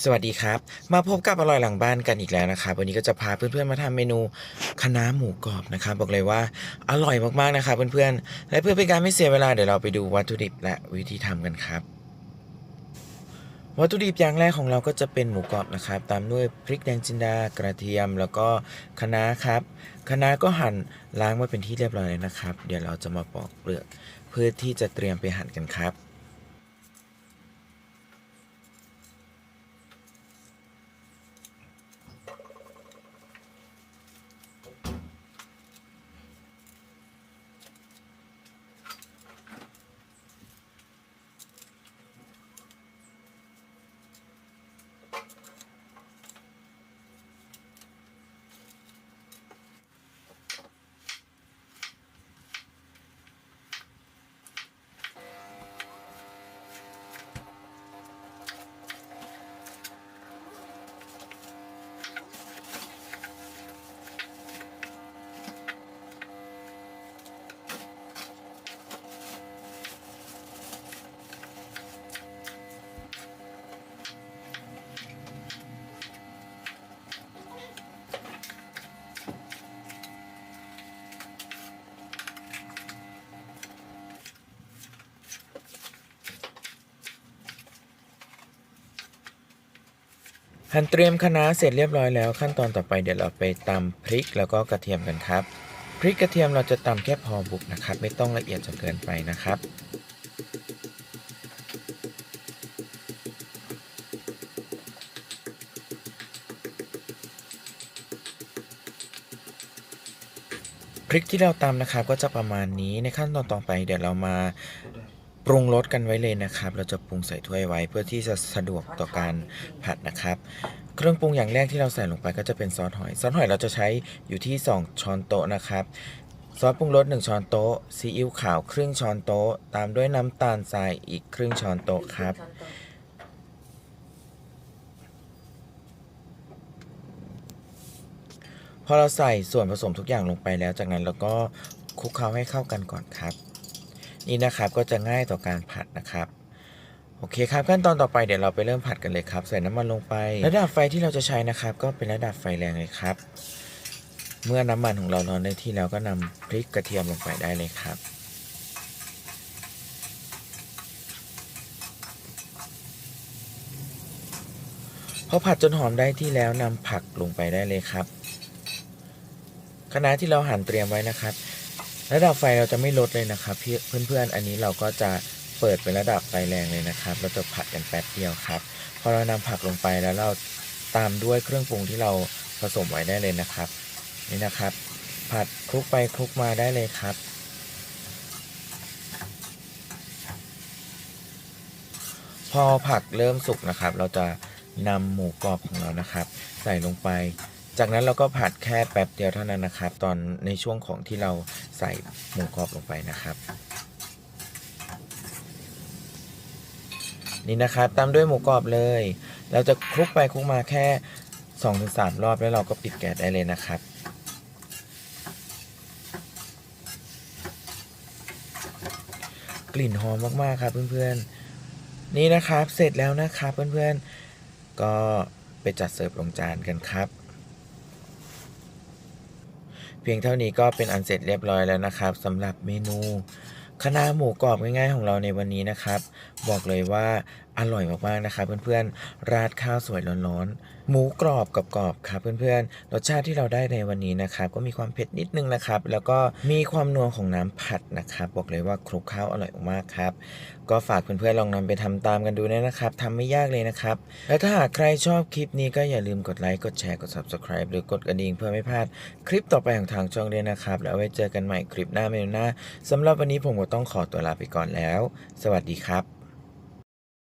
สวัสดีครับ มาพบกับอร่อยหลังบ้านกันอีกแล้วนะครับวันนี้ก็จะพาเพื่อนๆมาทำเมนูคะน้าหมูกรอบนะครับบอกเลยว่าอร่อยมากๆนะครับเพื่อนๆและเพื่อเป็นการไม่เสียเวลาเดี๋ยวเราไปดูวัตถุดิบและวิธีทำกันครับ วัตถุดิบอย่างแรกของเราก็จะเป็นหมูกรอบนะครับ ตามด้วยพริกแดงจินดากระเทียม แล้วก็คะน้าครับคะน้าก็หั่นล้างไว้เป็นที่เรียบร้อยแล้วนะครับ เดี๋ยวเราจะมาปอกเปลือกเพื่อที่จะเตรียมไปหั่นกันครับ หั่นเตรียมคะน้าเสร็จเรียบร้อยแล้ว ขั้นตอนต่อไปเดี๋ยวเราไปตำพริกแล้วก็กระเทียมกันครับ พริกกระเทียมเราจะตำแค่พอบุกนะครับ ไม่ต้องละเอียดจนเกินไปนะครับพริกที่เราตำนะครับก็จะประมาณนี้ในขั้นตอนต่อไปเดี๋ยวเรามา ปรุงรสกันไว้เลยนะครับ เราจะปรุงใส่ถ้วยไว้เพื่อที่จะสะดวกต่อการผัดนะครับ เครื่องปรุงอย่างแรกที่เราใส่ลงไปก็จะเป็นซอสหอย ซอสหอยเราจะใช้อยู่ที่ 2 ช้อนโต๊ะนะครับซอสปรุงรส1ช้อนโต๊ะซีอิ๊วขาวครึ่งช้อนโต๊ะ ตามด้วยน้ำตาลทรายอีกครึ่งช้อนโต๊ะครับ พอเราใส่ส่วนผสมทุกอย่างลงไปแล้ว จากนั้นเราก็คลุกเคล้าให้เข้ากันก่อนครับ นี่นะครับก็จะง่ายต่อการผัดนะครับโอเคครับขั้นตอนต่อไปเดี๋ยวเราไปเริ่มผัดกันเลยครับ ใส่น้ำมันลงไประดับไฟที่เราจะใช้นะครับ ก็เป็นระดับไฟแรงเลยครับ เมื่อน้ำมันของเราร้อนได้ที่แล้วก็นำพริกกระเทียมลงไปได้เลยครับ พอผัดจนหอมได้ที่แล้วนำผักลงไปได้เลยครับคณะที่เราหั่นเตรียมไว้นะครับ ระดับไฟเราจะไม่ลดเลยนะครับเพื่อนๆอันนี้เราก็จะเปิดเป็นระดับไฟแรงเลยนะครับ เราจะผัดกันแป๊บเดียวครับ พอเรานำผักลงไปแล้วเราตามด้วยเครื่องปรุงที่เราผสมไว้ได้เลยนะครับ นี่นะครับ ผัดคลุกไปคลุกมาได้เลยครับพอผักเริ่มสุกนะครับ เราจะนำหมูกรอบของเรานะครับ ใส่ลงไป จากนั้นเราก็ผัดแค่แป๊บเดียวเท่านั้นนะครับ ตอนในช่วงของที่เราใส่หมูกรอบลงไปนะครับ นี่นะครับตามด้วยหมูกรอบเลย เราจะคลุกไปคลุกมาแค่2-3รอบแล้วเราก็ปิดแก๊สได้เลยนะครับกลิ่นหอมมากๆครับเพื่อนๆ นี่นะครับเสร็จแล้วนะครับเพื่อนๆ ก็ไปจัดเสิร์ฟลงจานกันครับ เพียงเท่านี้ก็เป็นอันเสร็จเรียบร้อยแล้วนะครับสำหรับเมนูคณะหมูกรอบง่ายๆของเราในวันนี้นะครับ บอกเลยว่าอร่อยมากๆนะครับ เพื่อนๆราดข้าวสวยร้อนๆหมูกรอบกับกรอบครับเพื่อนๆ รสชาติที่เราได้ในวันนี้นะครับก็มีความเผ็ดนิดนึงนะครับ แล้วก็มีความนัวของน้ำผัดนะครับ บอกเลยว่าคลุกข้าวอร่อยมากครับ ก็ฝากเพื่อนๆลองนำไปทำตามกันดูนะครับทำไม่ยากเลยนะครับ และถ้าหากใครชอบคลิปนี้ก็อย่าลืมกดไลค์กดแชร์กด subscribe หรือกดกระดิ่งเพื่อไม่พลาดคลิปต่อไปของทางช่องด้วยนะครับ แล้วไว้เจอกันใหม่คลิปหน้าเมนูหน้าสำหรับวันนี้ผมก็ต้องขอตัวลาไปก่อนแล้ว สวัสดีครับ